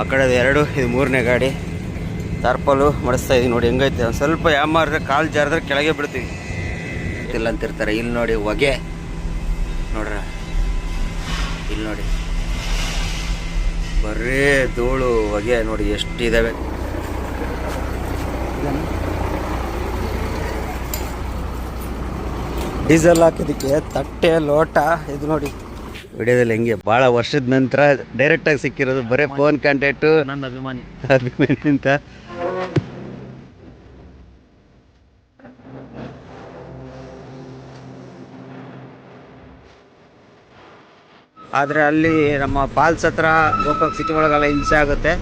ಆ ಕಡೆ ಎರಡು, ಇದು ಮೂರನೇ ಗಾಡಿ. ತಾರ್ಪಲು ಮಡಿಸ್ತಾ ಇದೀವಿ ನೋಡಿ, ಹೆಂಗೈತೆ? ಒಂದು ಸ್ವಲ್ಪ ಯಾಮಾರಿದ್ರೆ ಕಾಲು ಜಾರಿದ್ರೆ ಕೆಳಗೆ ಬಿಡ್ತೀವಿ. ಇಲ್ಲ ಅಂತಿರ್ತಾರೆ. ಇಲ್ಲಿ ನೋಡಿ ಹೊಗೆ. ನೋಡ್ರ? ಇಲ್ಲಿ ನೋಡಿ. ಬರೀ ಧೂಳು, ಹೊಗೆ ನೋಡಿ ಎಷ್ಟು ಇದಾವೆ ಡೀಸೆಲ್ ಹಾಕಿದ್ದಕ್ಕೆ ತಟ್ಟೆ ಲೋಟ. ಇದು ನೋಡಿ. ವಿಡಿಯೋದಲ್ಲಿ ಹೆಂಗೆ? ಭಾಳ ವರ್ಷದ ನಂತರ ಡೈರೆಕ್ಟ್ ಆಗಿ ಸಿಕ್ಕಿರೋದು ಬರೀ ಫೋನ್ ಕಾಂಟ್ಯಾಕ್ಟು ನನ್ನ ಅಭಿಮಾನಿ. ಅಭಿಮಾನಿ ಅಂತ. ಆದರೆ ಅಲ್ಲಿ ನಮ್ಮ ಫಾಲ್ಸ್ ಹತ್ರ ಗೋಕಾಕ್ ಸಿಟಿ ಒಳಗೆಲ್ಲ ಹಿಂಸೆ ಆಗುತ್ತೆ.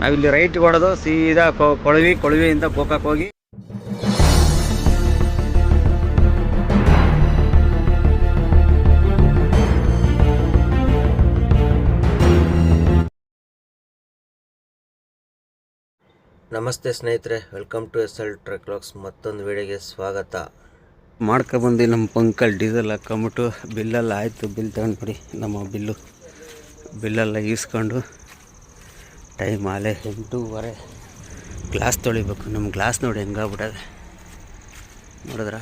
ನಾವಿಲ್ಲಿ ರೈಟ್ ಹೊಡೆದು ಸೀದಾ ಕೊಳವಿ ಕೊಳವಿಯಿಂದ ಗೋಕಾಕ್ ಹೋಗಿ ನಮಸ್ತೆ ಸ್ನೇಹಿತರೆ ವೆಲ್ಕಮ್ ಟು ಎಸ್ ಎಲ್ ಟ್ರೆಕ್ಲಾಕ್ಸ್ ಮತ್ತೊಂದು ವಿಡಿಯೋಗೆ ಸ್ವಾಗತ. ಮಾಡ್ಕೊಬಂದು ನಮ್ಮ ಪಂಕಲ್ ಡೀಸೆಲ್ ಹಾಕೊಂಬಿಟ್ಟು ಬಿಲ್ಲೆಲ್ಲ ಆಯಿತು, ಬಿಲ್ ತಗೊಂಡ್ಬಿಡಿ ನಮ್ಮ ಬಿಲ್ಲು. ಬಿಲ್ಲೆಲ್ಲ ಈಸ್ಕೊಂಡು ಟೈಮ್ ಆಲೆ ಎಂಟೂವರೆ. ಗ್ಲಾಸ್ ತೊಳಿಬೇಕು, ನಮ್ಮ ಗ್ಲಾಸ್ ನೋಡಿ ಹೆಂಗಾಗ್ಬಿಟ್ಟದೆ. ನೋಡಿದ್ರ?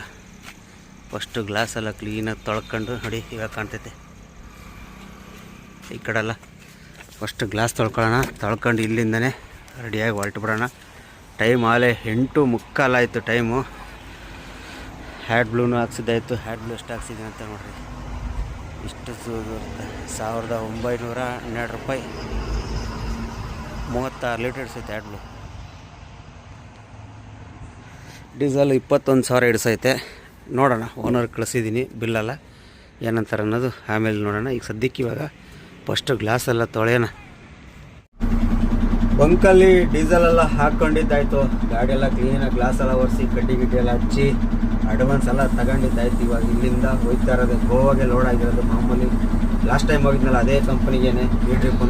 ಫಸ್ಟು ಗ್ಲಾಸೆಲ್ಲ ಕ್ಲೀನಾಗಿ ತೊಳ್ಕೊಂಡು, ನೋಡಿ ಇವಾಗ ಕಾಣ್ತೈತೆ. ಈ ಕಡೆಲ್ಲ ಫಸ್ಟ್ ಗ್ಲಾಸ್ ತೊಳ್ಕೊಳ್ಳೋಣ, ತೊಳ್ಕೊಂಡು ಇಲ್ಲಿಂದನೇ ರೆಡಿಯಾಗಿ ಹೊರಟು ಬಿಡೋಣ. ಟೈಮ್ ಆಲೇ ಎಂಟು ಮುಕ್ಕಾಲಾಯಿತು ಟೈಮು. ಹ್ಯಾಡ್ ಬ್ಲೂನು ಹಾಕ್ಸಿದ್ದಾಯಿತು. ಹ್ಯಾಡ್ ಬ್ಲೂ ಎಷ್ಟು ಹಾಕ್ಸಿದ್ದೀನಿ ಅಂತ ನೋಡ್ರಿ. ಇಷ್ಟು ಸಾವಿರದ ಒಂಬೈನೂರ ಹನ್ನೆರಡು ರೂಪಾಯಿ. ಮೂವತ್ತಾರು ಲೀಟರ್ ಇಡ್ಸೈತೆ ಹ್ಯಾಡ್ ಬ್ಲೂ ಡೀಸೆಲ್ ಇಪ್ಪತ್ತೊಂದು ಸಾವಿರ ಹಿಡ್ಸೈತೆ. ನೋಡೋಣ ಓನರ್ ಕಳಿಸಿದ್ದೀನಿ ಬಿಲ್ಲಲ್ಲ ಏನಂತಾರೆ ಅನ್ನೋದು ಆಮೇಲೆ ನೋಡೋಣ. ಈಗ ಸದ್ಯಕ್ಕೆ ಇವಾಗ ಫಸ್ಟು ಗ್ಲಾಸೆಲ್ಲ ತೊಳೆಯೋಣ. ಬಂಕಲ್ಲಿ ಡೀಸೆಲ್ ಎಲ್ಲ ಹಾಕೊಂಡಿದ್ದಾಯ್ತು. ಗಾಡಿ ಎಲ್ಲ ಕ್ಲೀನಾಗಿ ಗ್ಲಾಸ್ ಎಲ್ಲ ಒರೆಸಿ, ಕಡ್ಡಿ ಗಿಡ್ಡಿ ಎಲ್ಲ ಹಚ್ಚಿ ಅಡ್ವಾನ್ಸ್ ಎಲ್ಲ ತಗೊಂಡಿದ್ದಾಯ್ತು. ಇವಾಗ ಇಲ್ಲಿಂದ ಹೋಗ್ತಾ ಇರೋದು ಗೋವಾಗೆ ಲೋಡ್ ಆಗಿರೋದು ಮಾಮೂಲಿ. ಲಾಸ್ಟ್ ಟೈಮ್ ಹೋಗಿದ್ನಲ್ಲ ಅದೇ ಕಂಪ್ನಿಗೇನೆ ಈ ಟ್ರಿಪ್ಪು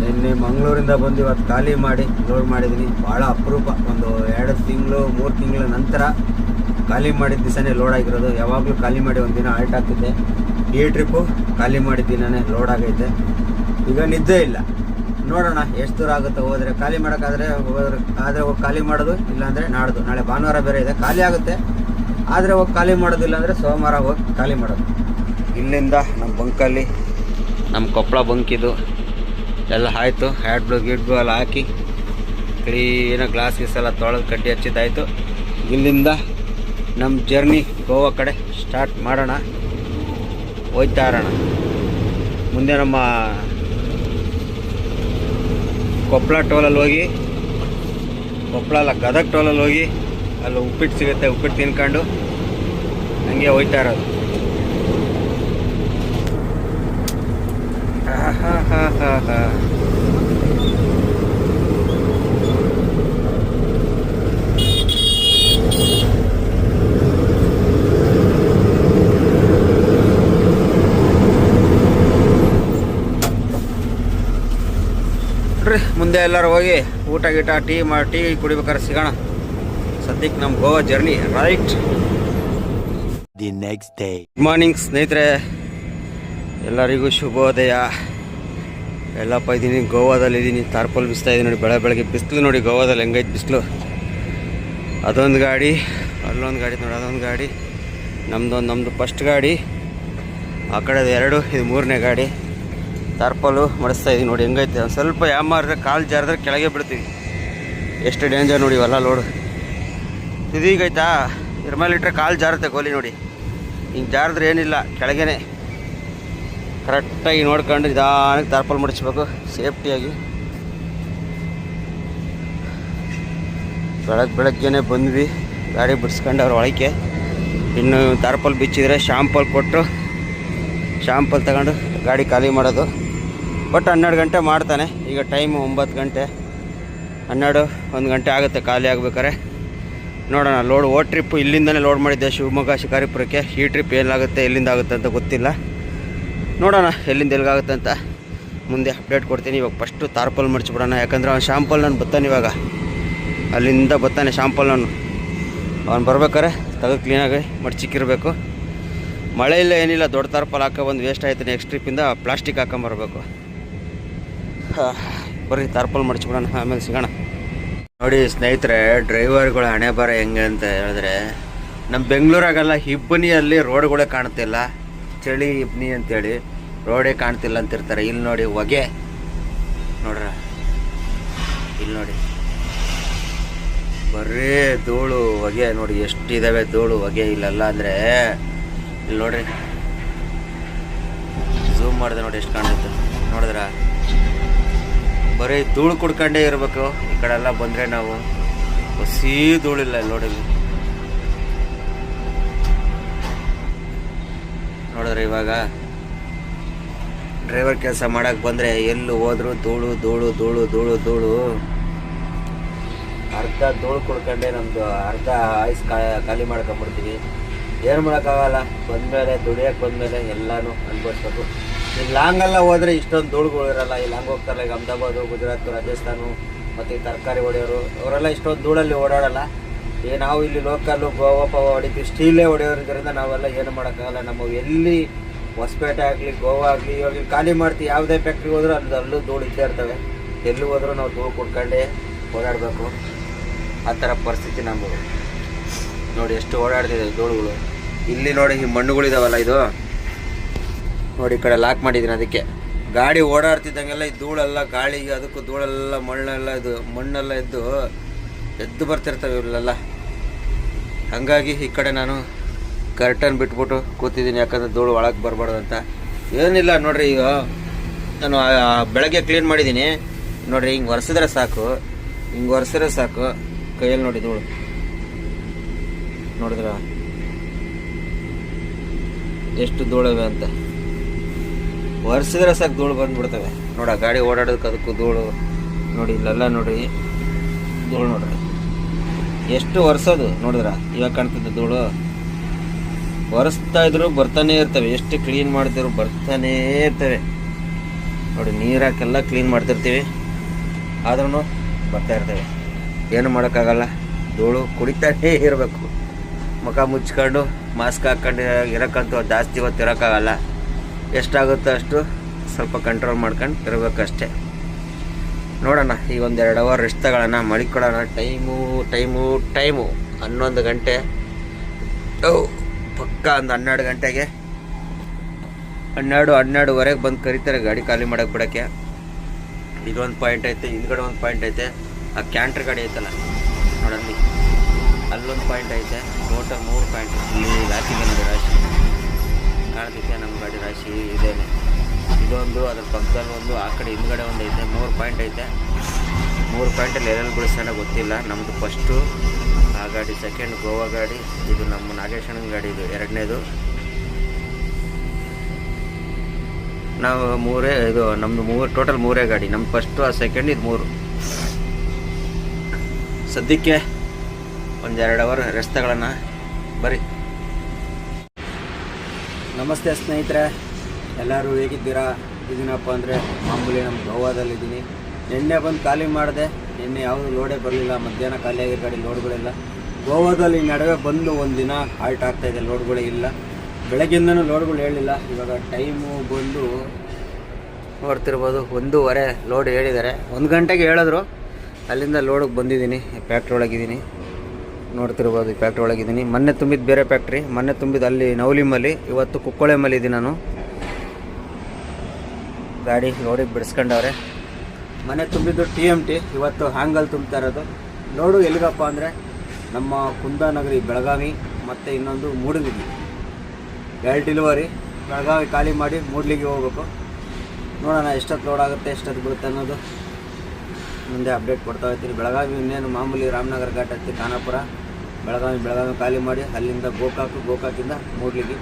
ನಿನ್ನೆ ಮಂಗಳೂರಿಂದ ಬಂದು ಇವತ್ತು ಖಾಲಿ ಮಾಡಿ ಲೋಡ್ ಮಾಡಿದ್ದೀನಿ ಭಾಳ ಅಪರೂಪ. ಒಂದು ಎರಡು ತಿಂಗಳು, ಮೂರು ತಿಂಗಳ ನಂತರ ಖಾಲಿ ಮಾಡಿದ ದಿವಸನೇ ಲೋಡ್ ಆಗಿರೋದು. ಯಾವಾಗಲೂ ಖಾಲಿ ಮಾಡಿ ಒಂದು ದಿನ ಆಲ್ಟ್ ಆಗ್ತಿದ್ದೆ. ಈ ಟ್ರಿಪ್ಪು ಖಾಲಿ ಮಾಡಿದ ದಿನನೇ ಲೋಡ್ ಆಗೈತೆ. ಈಗ ನಿದ್ದೆ ಇಲ್ಲ. ನೋಡೋಣ, ಎಷ್ಟು ದೂರ ಆಗುತ್ತೆ ಹೋದರೆ. ಖಾಲಿ ಮಾಡೋಕ್ಕಾದ್ರೆ ಹೋದ್ರೆ, ಆದರೆ ಹೋಗಿ ಖಾಲಿ ಮಾಡೋದು, ಇಲ್ಲಾಂದರೆ ನಾಡ್ದು. ನಾಳೆ ಭಾನುವಾರ ಬೇರೆ ಇದೆ, ಖಾಲಿ ಆಗುತ್ತೆ. ಆದರೆ ಹೋಗಿ ಖಾಲಿ ಮಾಡೋದಿಲ್ಲ ಅಂದರೆ ಸೋಮವಾರ ಹೋಗಿ ಖಾಲಿ ಮಾಡೋದು. ಇಲ್ಲಿಂದ ನಮ್ಮ ಬಂಕಲ್ಲಿ. ನಮ್ಮ ಕೊಪ್ಪಳ ಬಂಕಿದು ಎಲ್ಲ ಆಯಿತು ಗಿಡ್ ಬ್ಲೂ ಎಲ್ಲ ಹಾಕಿ ಕ್ಲೀನಾಗಿ ಗ್ಲಾಸ್ ಗೀಸ್ ಎಲ್ಲ ತೊಳೆದು ಕಡ್ಡಿ ಹಚ್ಚಿದ್ದಾಯಿತು. ಇಲ್ಲಿಂದ ನಮ್ಮ ಜರ್ನಿ ಗೋವಾ ಕಡೆ ಸ್ಟಾರ್ಟ್ ಮಾಡೋಣ. ಹೋಯ್ತಾ ಇರೋಣ. ಮುಂದೆ ನಮ್ಮ ಕೊಪ್ಪಳ ಟೋಲಲ್ಲಿ ಹೋಗಿ ಕೊಪ್ಪಳ ಅಲ್ಲ ಗದಗ ಟೋಲಲ್ಲಿ ಹೋಗಿ, ಅಲ್ಲಿ ಉಪ್ಪಿಟ್ಟು ಸಿಗುತ್ತೆ, ಉಪ್ಪಿಟ್ಟು ತಿನ್ಕೊಂಡು ಹಂಗೆ ಹೋಯ್ತಾ ಇರೋದು ಆಹಾಹಾಹಾಹಾ. ನೋಡ್ರಿ ಮುಂದೆ ಎಲ್ಲರೂ ಹೋಗಿ ಊಟ ಗೀಟ ಟೀ ಮಾ ಟೀ ಕುಡಿಬೇಕಾದ್ರೆ ಸಿಗೋಣ. ಸದ್ಯಕ್ಕೆ ನಮ್ಮ Goa journey right. The next day good morning ಸ್ನೇಹಿತರೆ. ಎಲ್ಲರಿಗೂ ಶುಭೋದಯ. ಎಲ್ಲಪ್ಪ ಇದ್ದೀನಿ ಗೋವಾದಲ್ಲಿ ಇದ್ದೀನಿ ತಾರ್ಪಲ್ ಬಿಸ್ತಾ ಇದ್ದೀನಿ ನೋಡಿ ಬೆಳೆ ಬೆಳಗ್ಗೆ ಬಿಸಿಲು ನೋಡಿ ಗೋವಾದಲ್ಲಿ ಹೆಂಗೈತೆ ಬಿಸಿಲು. ಅದೊಂದು ಗಾಡಿ ಅಲ್ಲೊಂದು ಗಾಡಿ ನೋಡಿ ಅದೊಂದು ಗಾಡಿ. ನಮ್ಮದೊಂದು ನಮ್ಮದು ಫಸ್ಟ್ ಗಾಡಿ. ಆ ಕಡೆದು ಎರಡು ಇದು ಮೂರನೇ ಗಾಡಿ. ತಾರ್ಪಲು ಮಡಿಸ್ತಾ ಇದೀವಿ ನೋಡಿ, ಹೆಂಗೈತೆ? ಒಂದು ಸ್ವಲ್ಪ ಯಾಮಾರಿದ್ರೆ ಕಾಲು ಜಾರಿದ್ರೆ ಕೆಳಗೆ ಬಿಡ್ತೀವಿ. ಎಷ್ಟು ಡೇಂಜರ್ ನೋಡಿ, ಇವೆಲ್ಲ ಲೋಡು ಇದೀಗೈತಾ? ಇದ್ರ ಮೇಲೆ ಇಟ್ಟರೆ ಕಾಲು ಜಾರುತ್ತೆ ಗೋಲಿ ನೋಡಿ. ಹಿಂಗೆ ಜಾರಿದ್ರೆ ಏನಿಲ್ಲ, ಕೆಳಗೇನೆ. ಕರೆಕ್ಟಾಗಿ ನೋಡ್ಕೊಂಡು ನಿಧಾನಕ್ಕೆ ತಾರ್ಪಲ್ ಮಡಿಸ್ಬೇಕು, ಸೇಫ್ಟಿಯಾಗಿ. ಬೆಳಗ್ಗೆ ಬೆಳಗ್ಗೆನೆ ಬಂದ್ವಿ, ಗಾಡಿ ಬಿಡಿಸ್ಕೊಂಡು ಅವ್ರ ಒಳಕ್ಕೆ. ಇನ್ನು ತಾರ್ಪಲ್ ಬಿಚ್ಚಿದ್ರೆ, ಶಾಂಪಲ್ ಕೊಟ್ಟು, ಶಾಂಪಲ್ ತಗೊಂಡು ಗಾಡಿ ಖಾಲಿ ಮಾಡೋದು. ಬಟ್ ಹನ್ನೆರಡು ಗಂಟೆ ಮಾಡ್ತಾನೆ. ಈಗ ಟೈಮು ಒಂಬತ್ತು ಗಂಟೆ. ಹನ್ನೆರಡು, ಒಂದು ಗಂಟೆ ಆಗುತ್ತೆ ಖಾಲಿ ಆಗ್ಬೇಕಾರೆ ನೋಡೋಣ ಲೋಡ್ ಓ ಟ್ರಿಪ್ ಇಲ್ಲಿಂದನೇ ಲೋಡ್ ಮಾಡಿದ್ದೆ ಶಿವಮೊಗ್ಗ, ಶಿಕಾರಿಪುರಕ್ಕೆ. ಈ ಟ್ರಿಪ್ ಏನಾಗುತ್ತೆ, ಎಲ್ಲಿಂದ ಆಗುತ್ತೆ ಅಂತ ಗೊತ್ತಿಲ್ಲ. ನೋಡೋಣ, ಎಲ್ಲಿಂದ ಎಲ್ಲಿಗಾಗುತ್ತೆ ಅಂತ. ಮುಂದೆ ಅಪ್ಡೇಟ್ ಕೊಡ್ತೀನಿ. ಇವಾಗ ಫಸ್ಟು ತಾರ್ಪಲ್ ಮಡ್ಚಿಬಿಡೋಣ ಯಾಕಂದರೆ ಅವ್ನು ಶಾಂಪಲ್ ನಾನು ಬತ್ತಾನೆ ಇವಾಗ. ಅಲ್ಲಿಂದ ಬತ್ತಾನೆ ಶಾಂಪಲ್ ನಾನು. ಅವ್ನು ಬರ್ಬೇಕಾರೆ ತೆಗೆದು ಕ್ಲೀನಾಗಿ ಮಡ್ಚಿಕ್ಕಿರಬೇಕು ಮಳೆ ಇಲ್ಲ ಏನಿಲ್ಲ, ದೊಡ್ಡ ತಾರ್ಪಲ್ ಹಾಕೋ ಬಂದು ವೇಸ್ಟ್ ಆಯಿತು ನೆಕ್ಸ್ಟ್ ಟ್ರಿಪ್ಪಿಂದ ಪ್ಲಾಸ್ಟಿಕ್ ಹಾಕೊಂಬರ್ಬೇಕು. ಬರ್ರಿ, ತಾರ್ಪಲ್ ಮಾಡಿಸ್ಬಿಡೋಣ, ಆಮೇಲೆ ಸಿಗೋಣ. ನೋಡಿ ಸ್ನೇಹಿತರೆ, ಡ್ರೈವರ್ಗಳು ಹಣೆ ಬರ ಹೆಂಗೆ ಅಂತ ಹೇಳಿದ್ರೆ ನಮ್ಮ ಬೆಂಗಳೂರಾಗೆಲ್ಲ ಇಬ್ಬನಿಯಲ್ಲಿ ರೋಡ್ಗಳೇ ಕಾಣ್ತಿಲ್ಲ. ಚಳಿ ಇಬ್ಬನಿ ಅಂತೇಳಿ ರೋಡೇ ಕಾಣ್ತಿಲ್ಲ ಅಂತಿರ್ತಾರೆ. ಇಲ್ಲಿ ನೋಡಿ ಹೊಗೆ. ನೋಡ್ರ? ಇಲ್ಲಿ ನೋಡಿ. ಬರೀ ಧೂಳು, ಹೊಗೆ ನೋಡಿ, ಎಷ್ಟಿದಾವೆ ಧೂಳು, ಹೊಗೆ ಇಲ್ಲೆಲ್ಲ ಅಂದರೆ, ಇಲ್ಲಿ ನೋಡ್ರಿ. ಝೂಮ್ ಮಾಡಿದೆ ನೋಡಿ ಎಷ್ಟು ಕಾಣುತ್ತೆ ನೋಡಿದ್ರ? ಬರೀ ಧೂಳು ಕುಡ್ಕೊಂಡೇ ಇರಬೇಕು. ಈ ಕಡೆ ಎಲ್ಲ ಬಂದರೆ ನಾವು ಹಸಿ ಧೂಳಿಲ್ಲ ನೋಡಿ. ನೋಡಿದ್ರೆ ಇವಾಗ ಡ್ರೈವರ್ ಕೆಲಸ ಮಾಡಕ್ಕೆ ಬಂದರೆ ಎಲ್ಲಿ ಹೋದ್ರು ಧೂಳು ಧೂಳು ಧೂಳು ಧೂಳು ಧೂಳು. ಅರ್ಧ ಧೂಳು ಕುಡ್ಕೊಂಡೆ ನಮ್ಮದು ಅರ್ಧ ಆಯ್ಸ್ ಖಾಲಿ ಮಾಡ್ಕೊಂಬಿಡ್ತೀವಿ ಏನು ಮಾಡೋಕ್ಕಾಗಲ್ಲ. ಬಂದಮೇಲೆ, ದುಡಿಯೋಕೆ ಬಂದಮೇಲೆ ಎಲ್ಲನೂ ಅನುಭವಿಸ್ಬೇಕು. ಈ ಲಾಂಗಲ್ಲ ಹೋದ್ರೆ ಇಷ್ಟೊಂದು ಧೂಳುಗಳು ಇರಲ್ಲ. ಈ ಲಾಂಗ್ ಹೋಗ್ತಾರಲ್ಲ ಈಗ ಅಹಮದಾಬಾದು, ಗುಜರಾತ್, ರಾಜಸ್ಥಾನ, ಮತ್ತು ಈ ತರಕಾರಿ ಹೊಡೆಯೋರು, ಅವರೆಲ್ಲ ಇಷ್ಟೊಂದು ಧೂಳಲ್ಲಿ ಓಡಾಡಲ್ಲ. ಏ, ನಾವು ಇಲ್ಲಿ ಲೋಕಲ್ಲು ಗೋವಾ, ಪವ ಹೊಡಿತೀವಿ ಸ್ಟೀಲೇ ಹೊಡೆಯೋದ್ರಿಂದ ನಾವೆಲ್ಲ ಏನು ಮಾಡೋಕ್ಕಾಗಲ್ಲ. ನಮಗೆ ಎಲ್ಲಿ ಹೊಸಪೇಟೆ ಆಗಲಿ, ಗೋವಾ ಆಗಲಿ, ಇವಾಗ ಇಲ್ಲಿ ಖಾಲಿ ಮಾಡ್ತೀವಿ, ಯಾವುದೇ ಫ್ಯಾಕ್ಟ್ರಿಗೆ ಹೋದ್ರೂ ಅಲ್ಲಿ ಅಲ್ಲೂ ಧೂಳು ಇದ್ದೇ ಇರ್ತವೆ. ಎಲ್ಲಿ ಹೋದರೂ ನಾವು ಧೂಳು ಕುಡ್ಕೊಂಡೇ ಓಡಾಡಬೇಕು. ಆ ಥರ ಪರಿಸ್ಥಿತಿ ನಮಗೆ ನೋಡಿ, ಎಷ್ಟು ಓಡಾಡ್ತಿದೆ ಧೂಳುಗಳು. ಇಲ್ಲಿ ನೋಡಿ, ಈ ಮಣ್ಣುಗಳಿದಾವಲ್ಲ ಇದು? ನೋಡಿ, ಈ ಕಡೆ ಲಾಕ್ ಮಾಡಿದ್ದೀನಿ ಅದಕ್ಕೆ. ಗಾಡಿ ಓಡಾಡ್ತಿದ್ದಂಗೆಲ್ಲ ಈ ಧೂಳೆಲ್ಲ ಗಾಳಿಗೆ ಅದಕ್ಕೂ ಧೂಳೆಲ್ಲ, ಮಣ್ಣೆಲ್ಲ ಇದು, ಮಣ್ಣೆಲ್ಲ ಇದ್ದು ಎದ್ದು ಬರ್ತಿರ್ತವೆ ಇಲ್ಲೆಲ್ಲ ಹಾಗಾಗಿ ಈ ಕಡೆ ನಾನು ಕರ್ಟನ್ ಬಿಟ್ಬಿಟ್ಟು ಕೂತಿದ್ದೀನಿ, ಯಾಕಂದ್ರೆ ಧೂಳು ಒಳಗೆ ಬರಬಾರ್ದು ಅಂತ. ಏನಿಲ್ಲ ನೋಡ್ರಿ, ಈಗ ನಾನು ಬೆಳಗ್ಗೆ ಕ್ಲೀನ್ ಮಾಡಿದ್ದೀನಿ. ನೋಡ್ರಿ, ಹಿಂಗೆ ಒರೆಸಿದ್ರೆ ಸಾಕು. ಹಿಂಗೆ ಒರೆಸಿದ್ರೆ ಸಾಕು. ಕೈಯಲ್ಲಿ ನೋಡಿ ಧೂಳು. ನೋಡಿದ್ರ? ಎಷ್ಟು ಧೂಳವೆ ಅಂತ. ಒರೆಸಿದ್ರೆ ಸಾಕು ಧೂಳು ಬಂದ್ಬಿಡ್ತವೆ. ನೋಡ ಗಾಡಿ ಓಡಾಡೋದಕ್ಕೆ ಅದಕ್ಕೂ ಧೂಳು. ನೋಡಿ, ಇಲ್ಲೆಲ್ಲ ನೋಡಿ, ಧೂಳು ನೋಡ್ರಿ. ಎಷ್ಟು ಒರೆಸೋದು ನೋಡಿದ್ರ? ಇವಾಗ ಕಾಣ್ತಿದ್ದ ಧೂಳು. ಒರೆಸ್ತಾ ಇದ್ರು ಬರ್ತಾನೆ ಇರ್ತವೆ. ಎಷ್ಟು ಕ್ಲೀನ್ ಮಾಡ್ತಿದ್ರು ಬರ್ತಾನೇ ಇರ್ತವೆ. ನೋಡಿ ನೀರಾಕೆಲ್ಲ ಕ್ಲೀನ್ ಮಾಡ್ತಿರ್ತೀವಿ. ಆದ್ರೂ ಬರ್ತಾ ಇರ್ತವೆ. ಏನು ಮಾಡೋಕ್ಕಾಗಲ್ಲ. ಧೂಳು ಕುಡಿತಾನೇ ಇರಬೇಕು. ಮುಖ ಮುಚ್ಕೊಂಡು ಮಾಸ್ಕ್ ಹಾಕ್ಕೊಂಡು, ಇರೋಕ್ಕಂತೂ ಜಾಸ್ತಿ ಹೊತ್ತು ಇರೋಕ್ಕಾಗಲ್ಲ. ಎಷ್ಟಾಗುತ್ತೋ ಅಷ್ಟು ಸ್ವಲ್ಪ ಕಂಟ್ರೋಲ್ ಮಾಡ್ಕೊಂಡು ಇರಬೇಕಷ್ಟೇ. ನೋಡೋಣ, ಈ ಒಂದು ಎರಡು ಅವರ್ ರೆಸ್ಟ್ ತಗೊಳ್ಳೋಣ. ಮಳಿಕೊಳ್ಳೋಣ ಟೈಮು ಟೈಮು ಟೈಮು ಹನ್ನೊಂದು ಗಂಟೆ. ಪಕ್ಕ ಒಂದು ಹನ್ನೆರಡು ಗಂಟೆಗೆ. ಹನ್ನೆರಡು, ಹನ್ನೆರಡುವರೆಗೆ ಬಂದು ಕರೀತಾರೆ ಗಾಡಿ ಖಾಲಿ ಮಾಡಕ್ಕೆ ಬಿಡೋಕ್ಕೆ. ಇದೊಂದು ಪಾಯಿಂಟ್ ಐತೆ, ಹಿಂದ್ಗಡೆ ಒಂದು ಪಾಯಿಂಟ್ ಐತೆ. ಆ ಕ್ಯಾಂಟ್ರ್ ಗಾಡಿ ಐತಲ್ಲ, ನೋಡಲ್ಲಿ. ಅಲ್ಲೊಂದು ಪಾಯಿಂಟ್ ಐತೆ ಟೋಟಲ್ ಮೂರು ಪಾಯಿಂಟ್ ಇಲ್ಲಿ ಹಾಕಿದೆ ನೋಡಿ ರಾಶಿ. ಕಾಣ್ತೈತೆ ನಮ್ಮ ಗಾಡಿ ರಾಶಿ ಇದೇನೆ. ಇದೊಂದು ಅದ್ರ ಪಕ್ಕದಲ್ಲಿ ಒಂದು, ಆ ಕಡೆ ಹಿಂದ್ಗಡೆ ಒಂದು ಐತೆ, ಮೂರು ಪಾಯಿಂಟ್ ಐತೆ. ಮೂರು ಪಾಯಿಂಟಲ್ಲಿ ಎಲ್ಲೆಲ್ಲಿ ಬಿಡಿಸೋಣ ಗೊತ್ತಿಲ್ಲ. ನಮ್ಮದು ಫಸ್ಟು ಆ ಗಾಡಿ ಸೆಕೆಂಡ್ ಗೋವಾ ಗಾಡಿ, ಇದು ನಮ್ಮ ನಾಗೇಶ್ವರನ ಗಾಡಿ ಇದು, ಎರಡನೇದು. ನಾವು ಮೂರೇ, ಇದು ನಮ್ಮದು ಮೂರು ಟೋಟಲ್ ಮೂರೇ ಗಾಡಿ. ನಮ್ಮ ಫಸ್ಟು ಆ ಸೆಕೆಂಡ್ ಇದು ಮೂರು. ಸದ್ಯಕ್ಕೆ ಒಂದು ಎರಡು ಅವರ್ ರಸ್ತೆಗಳನ್ನು ಬರ್ರಿ. ನಮಸ್ತೆ ಸ್ನೇಹಿತರೆ. ಎಲ್ಲರೂ ಹೇಗಿದ್ದೀರಾ? ಇದೀನಪ್ಪ ಅಂದರೆ ಮಾಮೂಲಿ ನಮ್ಮ ಗೋವಾದಲ್ಲಿದ್ದೀನಿ. ನಿನ್ನೆ ಬಂದು ಖಾಲಿ ಮಾಡಿದೆ. ನಿನ್ನೆ ಯಾವುದು ಲೋಡೇ ಬರಲಿಲ್ಲ. ಮಧ್ಯಾಹ್ನ ಖಾಲಿ ಆಗಿರೋ ಗಾಡಿ ಲೋಡ್ಗಳಿಲ್ಲ ಗೋವಾದಲ್ಲಿ ನಡುವೆ ಬಂದು ಒಂದು ದಿನ ಹಾಲ್ಟ್ ಆಗ್ತಾಯಿದೆ ಲೋಡ್ಗಳೇ ಇಲ್ಲ. ಬೆಳಗ್ಗಿಂದನೂ ಲೋಡ್ಗಳು ಹೇಳಿಲ್ಲ ಇವಾಗ ಟೈಮು ಬಂದು ನೋಡ್ತಿರ್ಬೋದು. ಒಂದೂವರೆ ಲೋಡ್ ಹೇಳಿದ್ದಾರೆ ಒಂದು ಗಂಟೆಗೆ ಹೇಳಿದ್ರು. ಅಲ್ಲಿಂದ ಲೋಡಿಗೆ ಬಂದಿದ್ದೀನಿ. ಫ್ಯಾಕ್ಟ್ರಿ ಒಳಗಿದ್ದೀನಿ. ನೋಡ್ತಿರ್ಬೋದು ಈ ಫ್ಯಾಕ್ಟ್ರಿ ಒಳಗಿದ್ದೀನಿ ಮೊನ್ನೆ ತುಂಬಿದ್ದು ಬೇರೆ ಫ್ಯಾಕ್ಟ್ರಿ ಮೊನ್ನೆ ತುಂಬಿದ್ದು ಅಲ್ಲಿ ನವಲಿಮಲ್ಲಿ ಇವತ್ತು ಕುಕ್ಕೊಳೆಮಲ್ಲಿ ಇದ್ದೀನಿ ನಾನು. ಗಾಡಿ ನೋಡಿ ಬಿಡಿಸ್ಕೊಂಡವ್ರೆ. ಮನೆ ತುಂಬಿದ್ದು ಟಿ ಎಂ ಟಿ ಇವತ್ತು ಹ್ಯಾಂಗಲ್ ತುಂಬ್ತಾ ಇರೋದು. ನೋಡು ಎಲ್ಲಿಗಪ್ಪ ಅಂದರೆ ನಮ್ಮ ಕುಂದಾನಗರಿ ಬೆಳಗಾವಿ, ಮತ್ತು ಇನ್ನೊಂದು ಮೂಡಲಿಗಿ. ಎರಡು ಡಿಲಿವರಿ ಬೆಳಗಾವಿ ಖಾಲಿ ಮಾಡಿ ಮೂಡ್ಲಿಗೆ ಹೋಗ್ಬೇಕು. ನೋಡೋಣ ಎಷ್ಟೊತ್ತು ಲೋಡ್ ಆಗುತ್ತೆ, ಎಷ್ಟೊತ್ತು ಬಿಡುತ್ತೆ ಅನ್ನೋದು. ಮುಂದೆ ಅಪ್ಡೇಟ್ ಕೊಡ್ತಾ ಹೋಗ್ತೀನಿ. ಬೆಳಗಾವಿ ಇನ್ನೇನು ಮಾಮೂಲಿ ರಾಮನಗರ ಘಾಟ್ ಹತ್ತಿ, ಖಾನಾಪುರ. ಬೆಳಗಾವಿ ಬೆಳಗಾವಿ ಖಾಲಿ ಮಾಡಿ ಅಲ್ಲಿಂದ ಗೋಕಾಕು, ಗೋಕಾಕಿಂದ ಮೂಡ್ಲಿಗೆ.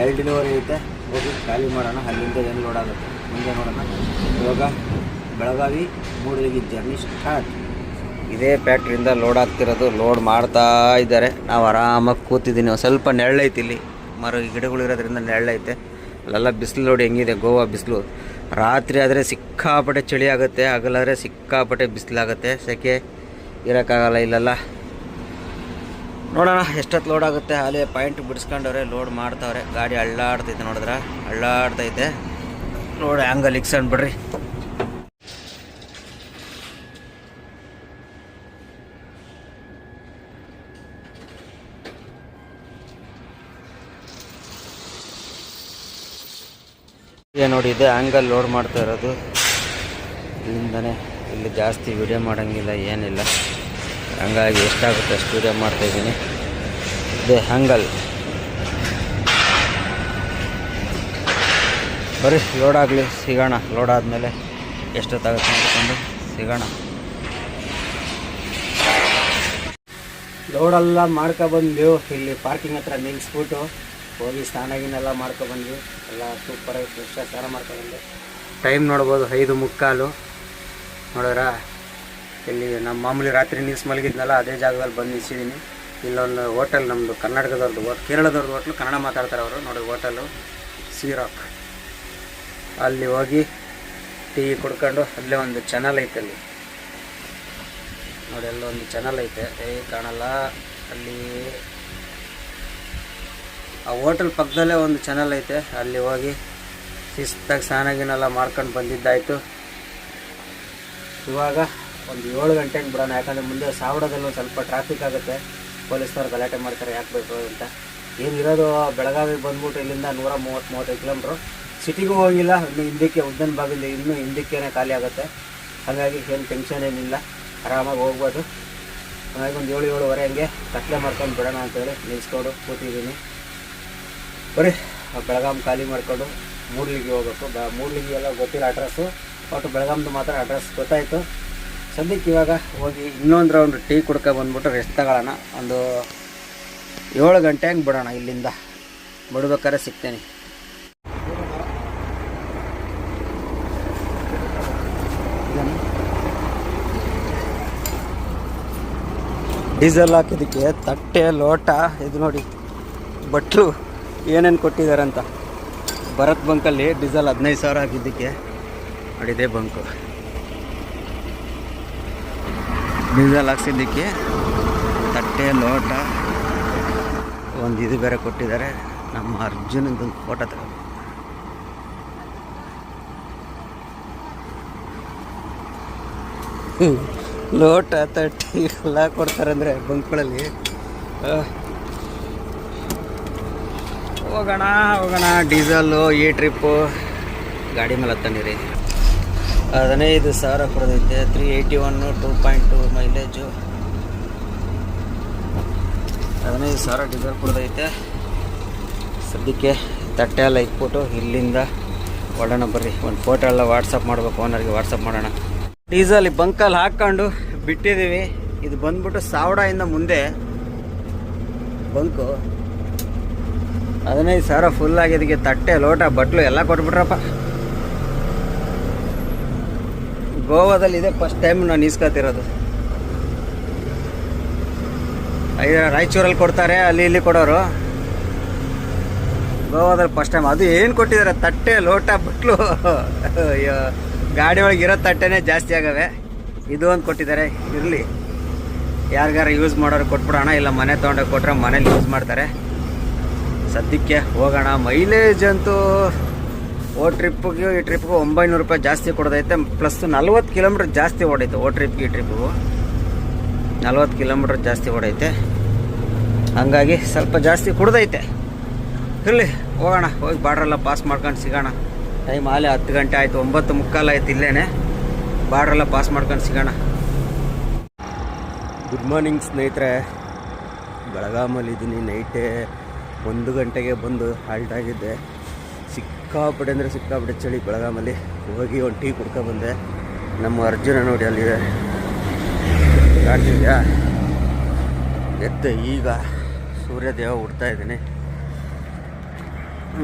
ಎರಡು ಡೆಲಿವರಿ ಐತೆ, ಹೋಗಿ ಖಾಲಿ ಮಾಡೋಣ, ಅಲ್ಲಿಂದ ಏನು ಲೋಡ್ ಆಗುತ್ತೆ. ಮುಂದೆ ನೋಡೋಣ. ಇವಾಗ ಬೆಳಗಾವಿ ಮೂಡ್ಲಿಗೆ ಜರ್ನಿ ಸ್ಟಾರ್ಟ್ ಇದೇ ಫ್ಯಾಕ್ಟ್ರಿಯಿಂದ ಲೋಡ್ ಆಗ್ತಿರೋದು ಲೋಡ್ ಮಾಡ್ತಾ ಇದ್ದಾರೆ. ನಾವು ಆರಾಮಾಗಿ ಕೂತಿದ್ದೀನಿ ಸ್ವಲ್ಪ ನೆರಳೈತಿ ಇಲ್ಲಿ. ಮರ ಗಿಡಗಳು ಇರೋದ್ರಿಂದ ನೆರಳೈತೆ ಅಲ್ಲೆಲ್ಲ ಬಿಸಿಲು ನೋಡಿ ಹೆಂಗಿದೆ, ಗೋವಾ ಬಿಸಿಲು. ರಾತ್ರಿ ಆದರೆ ಸಿಕ್ಕಾಪಟ್ಟೆ ಚಳಿ ಆಗುತ್ತೆ, ಹಗಲಾದರೆ ಸಿಕ್ಕಾಪಟ್ಟೆ ಬಿಸಿಲಾಗುತ್ತೆ. ಸೆಕೆ ಇರೋಕ್ಕಾಗಲ್ಲ ಇಲ್ಲೆಲ್ಲ. ನೋಡೋಣ, ಎಷ್ಟೊತ್ತು ಲೋಡ್ ಆಗುತ್ತೆ. ಅಲ್ಲಿ ಪಾಯಿಂಟ್ ಬಿಡಿಸ್ಕೊಂಡವ್ರೆ ಲೋಡ್ ಮಾಡ್ತಾವ್ರೆ. ಗಾಡಿ ಅಳ್ಳಾಡ್ತೈತೆ ನೋಡಿದ್ರೆ? ಅಳ್ಳಾಡ್ತೈತೆ. ನೋಡಿ ಆ್ಯಂಗಲ್ ಇಕ್ಸಂಡ್ ಬಿಡ್ರಿ. ನೋಡಿ, ಇದೆ ಆ್ಯಂಗಲ್ ಲೋಡ್ ಮಾಡ್ತಾ ಇರೋದು. ಇಲ್ಲಿಂದನೇ ಇಲ್ಲಿ ಜಾಸ್ತಿ ವಿಡಿಯೋ ಮಾಡೋಂಗಿಲ್ಲ, ಏನಿಲ್ಲ. ಹಂಗಾಗಿ ಎಷ್ಟಾಗುತ್ತೆ ಅಷ್ಟು ಮಾಡ್ತಾ ಮಾಡ್ತಾಯಿದ್ದೀನಿ ಇದೆ ಹ್ಯಾಂಗಲ್ ಬರೀ ಲೋಡ್ ಆಗಲಿ ಸಿಗೋಣ. ಲೋಡ್ ಆದಮೇಲೆ ಎಷ್ಟೊತ್ತಾಗುತ್ತೆ ಅಂದ್ಕೊಂಡು ಸಿಗೋಣ. ಲೋಡೆಲ್ಲ ಮಾಡ್ಕೊಬಂದ್ವಿ ಇಲ್ಲಿ ಪಾರ್ಕಿಂಗ್ ಹತ್ರ ನಿಲ್ಲಿಸ್ಬಿಟ್ಟು ಹೋಗಿ ಸ್ನಾನ ಗಿನ್ನೆಲ್ಲ ಮಾಡ್ಕೊಬಂದ್ವಿ ಎಲ್ಲ ಸೂಪರಾಗಿ ಫ್ರೆಶ್ ಸ್ನಾನ ಮಾಡ್ಕೊಬಂದ್ವಿ ಟೈಮ್ ನೋಡ್ಬೋದು ಐದು ಮುಕ್ಕಾಲು. ನೋಡಿದ್ರಾ? ಇಲ್ಲಿ ನಮ್ಮ ಮಾಮೂಲಿ ರಾತ್ರಿ ನಿಲ್ಸಿ ಮಲಗಿದ್ನಲ್ಲ ಅದೇ ಜಾಗದಲ್ಲಿ ಬಂದು ನಿಲ್ಸಿದ್ದೀನಿ. ಇಲ್ಲೊಂದು ಹೋಟೆಲ್ ನಮ್ಮದು ಕರ್ನಾಟಕದವ್ರದ್ದು ಹೋಟ್ ಕೇರಳದವ್ರದ್ದು ಹೋಟ್ಲು ಕನ್ನಡ ಮಾತಾಡ್ತಾರೆ ಅವರು. ನೋಡಿ ಹೋಟೆಲು ಸೀರಾಕ್ ಅಲ್ಲಿ ಹೋಗಿ ಟೀ ಕುಡ್ಕೊಂಡು ಅಲ್ಲೇ ಒಂದು ಚಾನಲ್ ಐತೆ ಅಲ್ಲಿ. ನೋಡಿ, ಅಲ್ಲೊಂದು ಚಾನಲ್ ಐತೆ. ಏ, ಕಾಣಲ್ಲ. ಅಲ್ಲಿ ಆ ಹೋಟೆಲ್ ಪಕ್ಕದಲ್ಲೇ ಒಂದು ಚಾನಲ್ ಐತೆ. ಅಲ್ಲಿ ಹೋಗಿ ಶಿಸ್ತಾಗಿ ಸ್ನಾನ ಗಿನೆಲ್ಲ ಮಾಡ್ಕೊಂಡು ಬಂದಿದ್ದಾಯಿತು. ಇವಾಗ ಒಂದು ಏಳು ಗಂಟೆಗೆ ಬಿಡೋಣ. ಯಾಕಂದರೆ ಮುಂದೆ ಸಾವಿರದಲ್ಲಿ ಸ್ವಲ್ಪ ಟ್ರಾಫಿಕ್ ಆಗುತ್ತೆ. ಪೊಲೀಸ್ನವ್ರು ಗಲಾಟೆ ಮಾಡ್ತಾರೆ. ಯಾಕೆ ಬೇಕು ಅಂತ. ಏನಿರೋದು ಬೆಳಗಾವಿಗೆ ಬಂದ್ಬಿಟ್ಟು ಇಲ್ಲಿಂದ ನೂರ ಮೂವತ್ತು ಮೂವತ್ತೈದು ಕಿಲೋಮೀಟ್ರು ಸಿಟಿಗೂ ಹೋಗಿಲ್ಲ. ಇನ್ನು ಹಿಂದಕ್ಕೆ ಉದ್ದನ ಬಾಗಿಲು ಇನ್ನೂ ಹಿಂದಕ್ಕೇನೆ ಖಾಲಿ ಆಗುತ್ತೆ. ಹಾಗಾಗಿ ಏನು ಟೆನ್ಷನ್ ಏನಿಲ್ಲ. ಆರಾಮಾಗಿ ಹೋಗ್ಬೋದು. ಹಾಗಾಗಿ ಒಂದು ಏಳು, ಏಳುವರೆ ಹಂಗೆ ಕತ್ಲೆ ಮಾಡ್ಕೊಂಡು ಬಿಡೋಣ ಅಂತೇಳಿ ನಿಲ್ಸ್ಕೊಂಡು ಕೂತಿದ್ದೀನಿ. ಬರೀ ಬೆಳಗಾಮ್ ಖಾಲಿ ಮಾಡಿಕೊಂಡು ಮೂರ್ಲಿಗೆ ಹೋಗ್ಬೇಕು. ಬ ಮೂರ್ಲಿಗೆ ಎಲ್ಲ ಗೊತ್ತಿಲ್ಲ ಅಡ್ರೆಸ್ಸು ಒಟ್ಟು ಬೆಳಗಾಮ್ದು ಮಾತ್ರ ಅಡ್ರೆಸ್ ಗೊತ್ತಾಯಿತು. ಸದ್ಯಕ್ಕೆ ಇವಾಗ ಹೋಗಿ ಇನ್ನೊಂದು ರೌಂಡ್ ಟೀ ಕುಡ್ಕೊ ಬಂದ್ಬಿಟ್ಟು ರೆಸ್ಟ್ ತಗೊಳ್ಳೋಣ. ಒಂದು ಏಳು ಗಂಟೆ ಹಂಗೆ ಬಿಡೋಣ ಇಲ್ಲಿಂದ. ಬಿಡ್ಬೇಕಾದ್ರೆ ಸಿಗ್ತೇನೆ. ಡೀಸೆಲ್ ಹಾಕಿದ್ದಕ್ಕೆ ತಟ್ಟೆ ಲೋಟ. ಇದು ನೋಡಿ ಬಟ್ಲು ಏನೇನು ಕೊಟ್ಟಿದ್ದಾರೆ ಅಂತ ಭರತ್ ಬಂಕಲ್ಲಿ ಡೀಸೆಲ್ ಹದಿನೈದು ಸಾವಿರ ಹಾಕಿದ್ದಕ್ಕೆ. ನೋಡಿದೆ ಬಂಕು. ಡೀಸೆಲ್ ಹಾಕ್ಸಿದ್ದಕ್ಕೆ ತಟ್ಟೆ ಲೋಟ ಒಂದು ಇದು ಬೇರೆ ಕೊಟ್ಟಿದ್ದಾರೆ. ನಮ್ಮ ಅರ್ಜುನಂದು ಫೋಟೋ ತಗೋ. ಲೋಟ ತಟ್ಟಿ ಎಲ್ಲ ಕೊಡ್ತಾರೆ ಅಂದರೆ ಬಂಕ್ಗಳಲ್ಲಿ. ಹೋಗೋಣ ಹೋಗೋಣ. ಡೀಸೆಲ್ಲು, ಈ ಟ್ರಿಪ್ಪು ಗಾಡಿ ಮೇಲೆ ಹತ್ತಂಡಿರಿ. ಹದಿನೈದು ಸಾವಿರ ಕೊಡೋದೈತೆ three eighty one two point two mileage ಹದಿನೈದು ಸಾವಿರ ಡೀಸೆಲ್ ಕೊಡೋದೈತೆ ಸದ್ಯಕ್ಕೆ ತಟ್ಟೆ ಎಲ್ಲ ಇಟ್ಬಿಟ್ಟು ಇಲ್ಲಿಂದ ಹೊಡೋಣ ಬರ್ರಿ. ಒಂದು ಫೋಟೋ ಎಲ್ಲ ವಾಟ್ಸಪ್ ಮಾಡಬೇಕು ಓನರ್ಗೆ ವಾಟ್ಸಪ್ ಮಾಡೋಣ. ಡೀಸೆಲ್ ಬಂಕಲ್ಲಿ ಹಾಕ್ಕೊಂಡು ಬಿಟ್ಟಿದ್ದೀವಿ. ಇದು ಬಂದ್ಬಿಟ್ಟು ಸಾವಿರದಿಂದ ಮುಂದೆ ಬಂಕು ಹದಿನೈದು ಸಾವಿರ ಫುಲ್ ಆಗಿದ್ದಕ್ಕೆ ತಟ್ಟೆ, ಲೋಟ, ಬಟ್ಲು ಎಲ್ಲ ಕೊಟ್ಬಿಟ್ರಪ್ಪ. ಗೋವಾದಲ್ಲಿ ಇದೆ ಫಸ್ಟ್ ಟೈಮ್ ನಾನು ಈಸ್ಕೊತಿರೋದು ರಾಯಚೂರಲ್ಲಿ ಕೊಡ್ತಾರೆ, ಅಲ್ಲಿ ಇಲ್ಲಿ ಕೊಡೋರು. ಗೋವಾದಲ್ಲಿ ಫಸ್ಟ್ ಟೈಮ್ ಅದು ಏನು ಕೊಟ್ಟಿದ್ದಾರೆ ತಟ್ಟೆ, ಲೋಟ ಬಟ್ಲು. ಗಾಡಿ ಒಳಗೆ ಇರೋ ತಟ್ಟೆನೇ ಜಾಸ್ತಿ ಆಗವೆ. ಇದು ಒಂದು ಕೊಟ್ಟಿದ್ದಾರೆ. ಇರಲಿ. ಯಾರಿಗಾರ ಯೂಸ್ ಮಾಡೋರು ಕೊಟ್ಬಿಡೋಣ, ಇಲ್ಲ ಮನೆ ತೊಗೊಂಡೋಗಿ ಕೊಟ್ಟರೆ ಮನೇಲಿ ಯೂಸ್ ಮಾಡ್ತಾರೆ. ಸದ್ಯಕ್ಕೆ ಹೋಗೋಣ. ಮೈಲೇಜ್ ಅಂತೂ ಓ ಟ್ರಿಪ್ಪಿಗೆ ಈ ಟ್ರಿಪ್ಗೂ ಒಂಬೈನೂರು ರೂಪಾಯಿ ಜಾಸ್ತಿ ಕೊಡೋದೈತೆ. ಪ್ಲಸ್ ನಲ್ವತ್ತು ಕಿಲೋಮೀಟ್ರ್ ಜಾಸ್ತಿ ಓಡೈತೆ ಓ ಟ್ರಿಪ್ಗೆ, ಈ ಟ್ರಿಪ್ಗೂ. ನಲ್ವತ್ತು ಕಿಲೋಮೀಟ್ರ್ ಜಾಸ್ತಿ ಓಡೈತೆ. ಹಂಗಾಗಿ ಸ್ವಲ್ಪ ಜಾಸ್ತಿ ಕುಡ್ದೈತೆ. ಇರಲಿ, ಹೋಗೋಣ. ಹೋಗಿ ಬಾರ್ಡ್ರೆಲ್ಲ ಪಾಸ್ ಮಾಡ್ಕೊಂಡು ಸಿಗೋಣ. ಟೈಮ್ ಆಲೆ ಹತ್ತು ಗಂಟೆ ಆಯಿತು, ಒಂಬತ್ತು ಮುಕ್ಕಾಲು ಆಯ್ತು ಇಲ್ಲೇ ಬಾರ್ಡ್ರೆಲ್ಲ ಪಾಸ್ ಮಾಡ್ಕೊಂಡು ಸಿಗೋಣ. ಗುಡ್ ಮಾರ್ನಿಂಗ್ ಸ್ನೇಹಿತರೆ. ಬೆಳಗಾಮಲ್ಲಿ ಇದ್ದೀನಿ ನೈಟೇ ಒಂದು ಗಂಟೆಗೆ ಬಂದು ಹಾಲ್ಟ್ ಆಗಿದ್ದೆ. ಸಿಕ್ಕಾಪಟ್ಟೆ ಅಂದರೆ ಸಿಕ್ಕಾಪಟ್ಟೆ ಚಳಿ ಬೆಳಗಾಮಲ್ಲಿ. ಹೋಗಿ ಒಂದು ಟೀ ಕುಡ್ಕೊಬಂದೆ ನಮ್ಮ ಅರ್ಜುನ ನೋಡಿ ಅಲ್ಲಿದೆ ಕಾಣ್ತಿದ್ಯಾ? ಎತ್ತ ಈಗ ಸೂರ್ಯದೇವ ಹುಡ್ತಾ ಇದ್ದೀನಿ.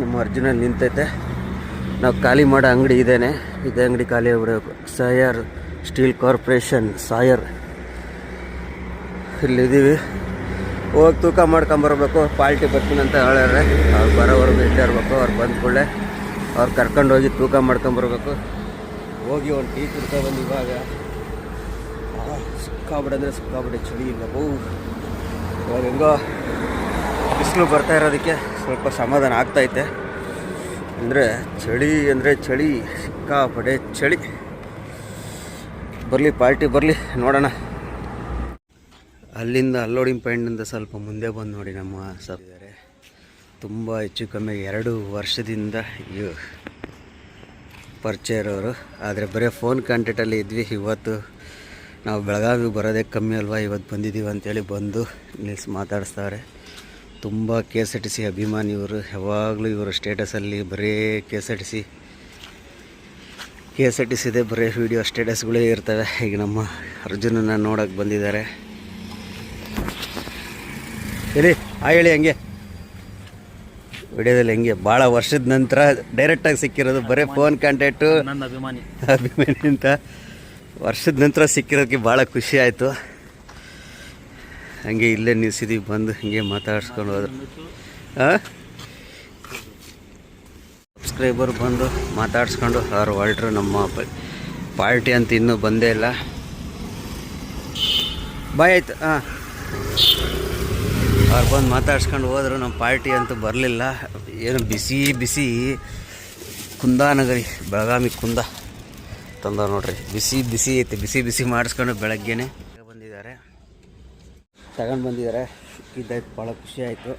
ನಮ್ಮ ಅರ್ಜುನ ನಿಂತೈತೆ. ನಾವು ಖಾಲಿ ಮಾಡೋ ಅಂಗಡಿ ಇದ್ದೇನೆ ಇದೇ ಅಂಗಡಿ ಖಾಲಿ ಆಗ್ಬಿಡಬೇಕು. ಸಾಯರ್ ಸ್ಟೀಲ್ ಕಾರ್ಪೊರೇಷನ್, ಸಾಯರ್. ಇಲ್ಲಿದ್ದೀವಿ. ಹೋಗಿ ತೂಕ ಮಾಡ್ಕೊಂಬರ್ಬೇಕು ಪಾಲ್ಟಿ ಬರ್ತೀನಿ ಅಂತ ಹೇಳಿದ್ರೆ ಅವ್ರು ಬರೋವರೆಗೂ ಇಲ್ಲೇ ಇರಬೇಕು. ಅವ್ರು ಬಂದ ಕೂಡಲೇ ಅವ್ರು ಕರ್ಕೊಂಡು ಹೋಗಿ ತೂಕ ಮಾಡ್ಕೊಂಬರ್ಬೇಕು ಹೋಗಿ ಒಂದು ಟೀ ಕುಡ್ಕೊಬಂದು ಇವಾಗ. ಸಿಕ್ಕಾಬಿಡಂದ್ರೆ ಸಿಕ್ಕಾಬಿಡಿ ಚಳಿ ಇಲ್ಲ. ಓ ಇವಾಗ ಹೆಂಗೋ ಬಿಸಿಲು ಬರ್ತಾ ಇರೋದಕ್ಕೆ ಸ್ವಲ್ಪ ಸಮಾಧಾನ ಆಗ್ತೈತೆ ಅಂದರೆ ಚಳಿ ಅಂದರೆ ಚಳಿ ಸಿಕ್ಕಾಪಡೆ ಚಳಿ. ಬರಲಿ ಪಾರ್ಟಿ ಬರಲಿ, ನೋಡೋಣ. ಅಲ್ಲಿಂದ ಅಲ್ಲೋಡಿಂಗ್ ಪಾಯಿಂಟಿಂದ ಸ್ವಲ್ಪ ಮುಂದೆ ಬಂದು ನೋಡಿ ನಮ್ಮ ಸಬ್ದಾರೆ ತುಂಬ ಹೆಚ್ಚು ಕಮ್ಮಿ ಎರಡು ವರ್ಷದಿಂದ ಇವು ಪರಿಚಯ ಇರೋರು. ಆದರೆ ಬರೀ ಫೋನ್ ಕಾಂಟ್ಯಾಕ್ಟಲ್ಲಿ ಇದ್ವಿ. ಇವತ್ತು ನಾವು ಬೆಳಗಾವಿಗೆ ಬರೋದೇ ಕಮ್ಮಿ ಅಲ್ವಾ? ಇವತ್ತು ಬಂದಿದ್ದೀವಿ ಅಂತೇಳಿ ಬಂದು ನಿಲ್ಸಿ ಮಾತಾಡಿಸ್ತಾರೆ. ತುಂಬ K S R T C ಅಭಿಮಾನಿ ಇವರು. ಯಾವಾಗಲೂ ಇವರು ಸ್ಟೇಟಸಲ್ಲಿ ಬರೀ K S R T C K S R T ಸಿದೆ ಬರೀ ವೀಡಿಯೋ ಸ್ಟೇಟಸ್ಗಳೇ ಇರ್ತವೆ. ಈಗ ನಮ್ಮ ಅರ್ಜುನನ್ನು ನೋಡೋಕೆ ಬಂದಿದ್ದಾರೆ. ಹೇಳಿ ಆ, ಹೇಳಿ ಹಂಗೆ. ವಿಡಿಯೋದಲ್ಲಿ ಹೆಂಗೆ ಭಾಳ ವರ್ಷದ ನಂತರ ಡೈರೆಕ್ಟಾಗಿ ಸಿಕ್ಕಿರೋದು ಬರೀ ಫೋನ್ ಕಾಂಟ್ಯಾಕ್ಟು ನನ್ನ ಅಭಿಮಾನಿ. ಅಭಿಮಾನಿ ಅಂತ. ವರ್ಷದ ನಂತರ ಸಿಕ್ಕಿರೋದಕ್ಕೆ ಭಾಳ ಖುಷಿ ಆಯಿತು. ಹಂಗೆ ಇಲ್ಲೇ ನಿಲ್ಸಿದ್ದೀವಿ ಬಂದು ಹಿಂಗೆ ಮಾತಾಡ್ಸ್ಕೊಂಡು ಹೋದ್ರು. ಹಾಂ ಸಬ್ಸ್ಕ್ರೈಬರ್ ಬಂದು ಮಾತಾಡ್ಸ್ಕೊಂಡು ಅವ್ರು ಹೊರಟ್ರು ನಮ್ಮ ಪಾರ್ಟಿ ಅಂತ ಇನ್ನೂ ಬಂದೇ ಇಲ್ಲ. ಬಾಯ್ ಆಯ್ತು ಹಾಂ ಅವ್ರು ಬಂದು ಮಾತಾಡ್ಸ್ಕೊಂಡು ಹೋದ್ರು ನಮ್ಮ ಪಾರ್ಟಿ ಅಂತೂ ಬರಲಿಲ್ಲ. ಏನು ಬಿಸಿ ಬಿಸಿ. ಕುಂದಾನಗರಿ ಬೆಳಗಾವಿ ಕುಂದ ತಂದ ನೋಡ್ರಿ. ಬಿಸಿ ಬಿಸಿ ಐತೆ. ಬಿಸಿ ಬಿಸಿ ಮಾಡಿಸ್ಕೊಂಡು ಬೆಳಗ್ಗೆನೆ ಬಂದಿದ್ದಾರೆ. ತಗೊಂಡು ಬಂದಿದ್ದಾರೆ. ಸಿಕ್ಕಿದ್ದಾಯ್ತು ಭಾಳ ಖುಷಿ ಆಯಿತು.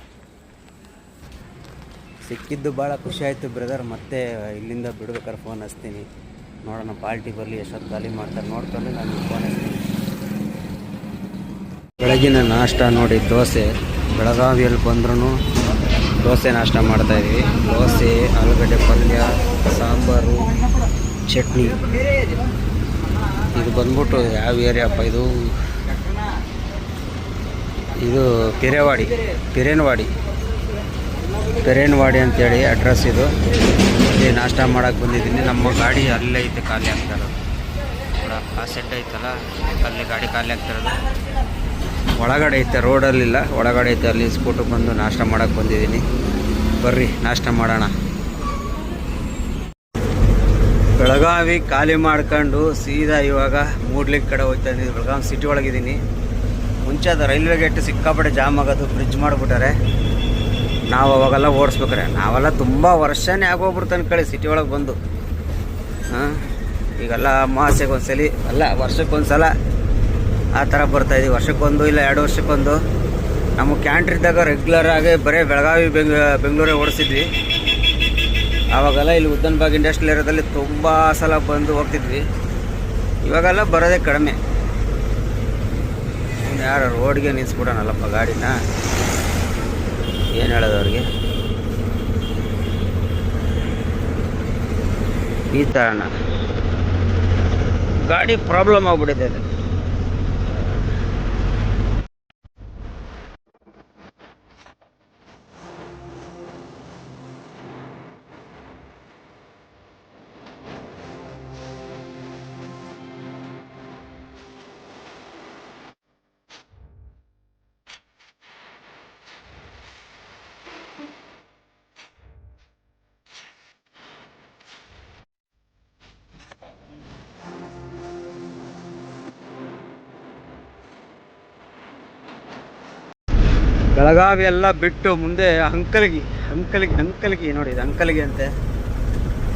ಸಿಕ್ಕಿದ್ದು ಭಾಳ ಖುಷಿ ಆಯಿತು ಬ್ರದರ್. ಮತ್ತೆ ಇಲ್ಲಿಂದ ಬಿಡ್ಬೇಕಾದ್ರೆ ಫೋನ್ ಹಚ್ತೀನಿ. ನೋಡೋಣ, ಪಾರ್ಟಿ ಬರಲಿ, ಎಷ್ಟೊತ್ತು ಖಾಲಿ ಮಾಡ್ತಾರೆ. ನೋಡ್ಕೊಂಡು ನಾನು ಫೋನ್ ಹಚ್ತೀನಿ. ಬೆಳಗಿನ ನಾಷ್ಟ ನೋಡಿ, ದೋಸೆ. ಬೆಳಗಾವಿಯಲ್ಲಿ ಬಂದ್ರೂ ದೋಸೆ ನಾಷ್ಟ ಮಾಡ್ತಾ ಇದೀವಿ. ದೋಸೆ, ಆಲೂಗಡ್ಡೆ ಪಲ್ಯ, ಸಾಂಬಾರು, ಚಟ್ನಿ. ಇದು ಬಂದ್ಬಿಟ್ಟು ಯಾವ ಏರಿಯಾಪ್ಪ ಇದು? ಇದು ಪಿರೇವಾಡಿ, ಪಿರೇನವಾಡಿ. ಪಿರೇನ್ವಾಡಿ ಅಂತೇಳಿ ಅಡ್ರೆಸ್ ಇದು. ಇಲ್ಲಿ ನಾಷ್ಟ ಮಾಡೋಕೆ ಬಂದಿದ್ದೀನಿ. ನಮ್ಮ ಗಾಡಿ ಅಲ್ಲೇ ಐತೆ, ಖಾಲಿ ಆಗ್ತಾ ಆ ಸೆಟ್ ಐತಲ್ಲ, ಅಲ್ಲಿ ಗಾಡಿ ಖಾಲಿ ಆಗ್ತಾ ಒಳಗಡೆ ಐತೆ, ರೋಡಲ್ಲಿಲ್ಲ. ಒಳಗಡೆ ಐತೆ, ಅಲ್ಲಿ ಸ್ಕೂಟರ್ ಬಂದು ನಾಷ್ಟ ಮಾಡಕ್ಕೆ ಬಂದಿದ್ದೀನಿ. ಬರ್ರಿ, ನಾಷ್ಟ ಮಾಡೋಣ. ಬೆಳಗಾವಿ ಖಾಲಿ ಮಾಡ್ಕೊಂಡು ಸೀದಾ ಇವಾಗ ಮೂಡ್ಲಿಕ್ಕೆ ಕಡೆ ಹೋಗ್ತಾ ಇದ್ದೀನಿ. ಬೆಳಗಾವಿ ಸಿಟಿ ಒಳಗಿದ್ದೀನಿ. ಮುಂಚೆ ಅದು ರೈಲ್ವೆ ಗೇಟ್ ಸಿಕ್ಕಾಪಟ್ಟೆ ಜಾಮ್ ಆಗೋದು ಬ್ರಿಡ್ಜ್ ಮಾಡಿಬಿಟ್ಟಾರೆ. ನಾವು ಅವಾಗೆಲ್ಲ ಓಡಿಸ್ಬೇಕಾರೆ. ನಾವೆಲ್ಲ ತುಂಬ ವರ್ಷನೇ ಆಗೋಗ್ಬಿಡ್ತು ಅನ್ಕೊಳ್ಳಿ ಸಿಟಿ ಒಳಗೆ ಬಂದು. ಹಾಂ, ಈಗೆಲ್ಲ ಅಮಾವಾಸ್ಯೆಗೆ ಒಂದ್ಸಲಿ ಅಲ್ಲ, ವರ್ಷಕ್ಕೊಂದ್ಸಲ ಆ ಥರ ಬರ್ತಾಯಿದ್ದೀವಿ ವರ್ಷಕ್ಕೊಂದು ಇಲ್ಲ ಎರಡು ವರ್ಷಕ್ಕೊಂದು. ನಮ್ಮ ಕ್ಯಾಂಟ್ರ್ ರೆಗ್ಯುಲರ್ ಆಗಿ ಬರೀ ಬೆಳಗಾವಿ ಬೆಂಗ್ ಬೆಂಗಳೂರೇ ಓಡಿಸಿದ್ವಿ. ಆವಾಗೆಲ್ಲ ಇಲ್ಲಿ ಉದ್ದನ್ಬಾಗ್ ಇಂಡಸ್ಟ್ರಿಯಲ್ ಏರಿಯಾದಲ್ಲಿ ತುಂಬ ಸಲ ಬಂದು ಹೋಗ್ತಿದ್ವಿ. ಇವಾಗೆಲ್ಲ ಬರೋದೇ ಕಡಿಮೆ. ಯಾರು ರೋಡ್ಗೆ ನಿಲ್ಸ್ಬಿಡೋಣಲ್ಲಪ್ಪ ಗಾಡಿನ? ಏನು ಹೇಳೋದು ಅವ್ರಿಗೆ? ಈ ಥರನ. ಗಾಡಿ ಪ್ರಾಬ್ಲಮ್ ಆಗ್ಬಿಟ್ಟಿದೆ ಅದು. ಬೆಳಗಾವಿ ಎಲ್ಲ ಬಿಟ್ಟು ಮುಂದೆ ಅಂಕಲ್ಗಿ ಅಂಕಲ್ಗಿ ಅಂಕಲ್ಗಿ ನೋಡಿ ಇದು ಅಂಕಲ್ಗಿ ಅಂತೆ.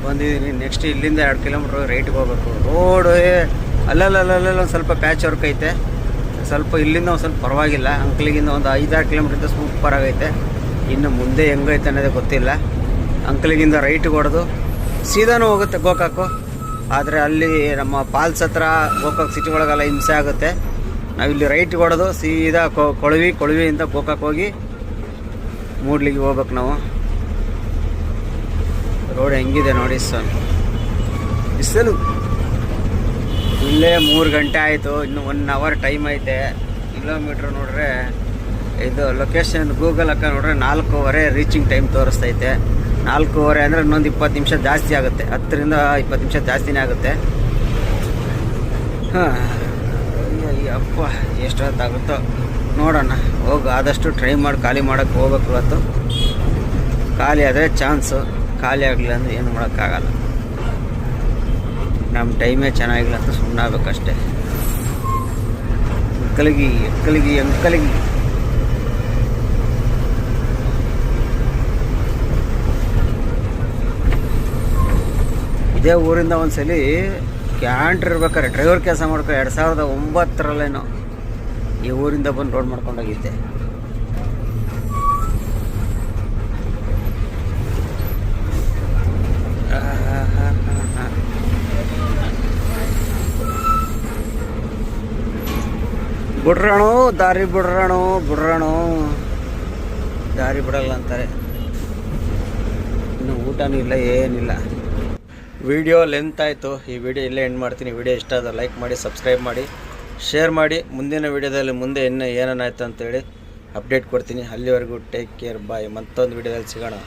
ಬಂದಿದ್ದೀನಿ ನೆಕ್ಸ್ಟ್ ಇಲ್ಲಿಂದ ಎರಡು ಕಿಲೋಮೀಟ್ರ್ ರೈಟ್ಗೆ ಹೋಗ್ಬೇಕು. ರೋಡು ಅಲ್ಲಲ್ಲಲ್ಲಲ್ಲ ಒಂದು ಸ್ವಲ್ಪ ಪ್ಯಾಚ್ ವರ್ಕ್ ಐತೆ. ಸ್ವಲ್ಪ ಇಲ್ಲಿಂದ ಒಂದು ಸ್ವಲ್ಪ ಪರವಾಗಿಲ್ಲ. ಅಂಕಲಿಗಿಂದ ಒಂದು ಐದಾರು ಕಿಲೋಮೀಟ್ರಿಂದ ಸೂಪರ್ ಆಗೈತೆ. ಇನ್ನು ಮುಂದೆ ಹೆಂಗೈತೆ ಅನ್ನೋದೇ ಗೊತ್ತಿಲ್ಲ. ಅಂಕಲಿಗಿಂದ ರೈಟ್ಗೆ ಹೊಡೆದು ಸೀದಾನು ಹೋಗುತ್ತೆ ಗೋಕಾಕು. ಆದರೆ ಅಲ್ಲಿ ನಮ್ಮ ಪಾಲ್ಸ್ ಹತ್ರ ಗೋಕಾಕ್ ಸಿಟಿ ಒಳಗೆಲ್ಲ ಹಿಂಸೆ ಆಗುತ್ತೆ. ನಾವಿಲ್ಲಿ ರೈಟ್ ಹೊಡೆದು ಸೀದಾ ಕೊ- ಕೊಳವಿ ಕೊಳವಿಯಿಂದ ಗೋಕಾಕ್ ಹೋಗಿ ಮೂಡ್ಲಿಗೆ ಹೋಗ್ಬೇಕು ನಾವು. ರೋಡ್ ಹೆಂಗಿದೆ ನೋಡಿ ಸರ್. ಬಿಸಿಲು ಇಲ್ಲೇ ಮೂರು ಗಂಟೆ ಆಯಿತು ಇನ್ನು ಒನ್ ಅವರ್ ಟೈಮ್ ಐತೆ. ಕಿಲೋಮೀಟ್ರ್ ನೋಡ್ರೆ ಇದು ಲೊಕೇಶನ್ ಗೂಗಲ್ ಅಕ್ಕ ನೋಡ್ರೆ ನಾಲ್ಕೂವರೆ ರೀಚಿಂಗ್ ಟೈಮ್ ತೋರಿಸ್ತೈತೆ. ನಾಲ್ಕೂವರೆ ಅಂದರೆ ಇನ್ನೊಂದು ಇಪ್ಪತ್ತು ನಿಮಿಷ ಜಾಸ್ತಿ ಆಗುತ್ತೆ. ಹತ್ತರಿಂದ ಇಪ್ಪತ್ತು ನಿಮಿಷ ಜಾಸ್ತಿನೇ ಆಗುತ್ತೆ. ಹಾಂ. ಅಪ್ಪ ಎಷ್ಟೊತ್ತಾಗುತ್ತೋ ನೋಡೋಣ, ಹೋಗಿ, ಆದಷ್ಟು ಟ್ರೈ ಮಾಡಿ, ಖಾಲಿ ಮಾಡೋಕ್ಕೆ ಹೋಗ್ಬೇಕು ಇವತ್ತು. ಖಾಲಿ ಆದರೆ ಚಾನ್ಸು ಖಾಲಿ ಆಗಲಿಲ್ಲ ಅಂದರೆ ಏನು ಮಾಡೋಕ್ಕಾಗಲ್ಲ. ನಮ್ಮ ಟೈಮೇ ಚೆನ್ನಾಗಿಲ್ಲ ಅಂತ ಸುಮ್ಮನೆ ಆಗ್ಬೇಕಷ್ಟೇ ಅಂಕಲಿಗಿ ಅಂಕಲಿಗಿ ಇದೇ ಊರಿಂದ ಒಂದ್ಸಲಿ ಕ್ಯಾಂಟ್ರ್ ಇರ್ಬೇಕಾರೆ ಡ್ರೈವರ್ ಕೆಲಸ ಮಾಡ್ಕೊ ಎರಡು ಸಾವಿರದ ಒಂಬತ್ತರಲ್ಲೇನೋ ಈ ಊರಿಂದ ಬಂದು ರೋಡ್ ಮಾಡ್ಕೊಂಡೋಗಿದ್ದೆ. ಬಿಡ್ರಣು ದಾರಿ ಬಿಡ್ರಣು ಬಿಡ್ರಣು ದಾರಿ ಬಿಡಲ್ಲ ಅಂತಾರೆ. ಇನ್ನು ಊಟನೂ ಇಲ್ಲ, ಏನಿಲ್ಲ. ವಿಡಿಯೋ ಲೆಂತ್ ಆಯಿತು. ಈ ವಿಡಿಯೋ ಇಲ್ಲೇ ಎಂಡ್ ಮಾಡ್ತೀನಿ. ವಿಡಿಯೋ ಇಷ್ಟ ಆದರೆ ಲೈಕ್ ಮಾಡಿ ಸಬ್ಸ್ಕ್ರೈಬ್ ಮಾಡಿ ಶೇರ್ ಮಾಡಿ. ಮುಂದಿನ ವಿಡಿಯೋದಲ್ಲಿ ಮುಂದೆ ಇನ್ನೂ ಏನೇನಾಯ್ತು ಅಂತೇಳಿ ಅಪ್ಡೇಟ್ ಕೊಡ್ತೀನಿ. ಅಲ್ಲಿವರೆಗೂ ಟೇಕ್ ಕೇರ್ ಬಾಯ್ ಮತ್ತೊಂದು ವಿಡಿಯೋದಲ್ಲಿ ಸಿಗೋಣ.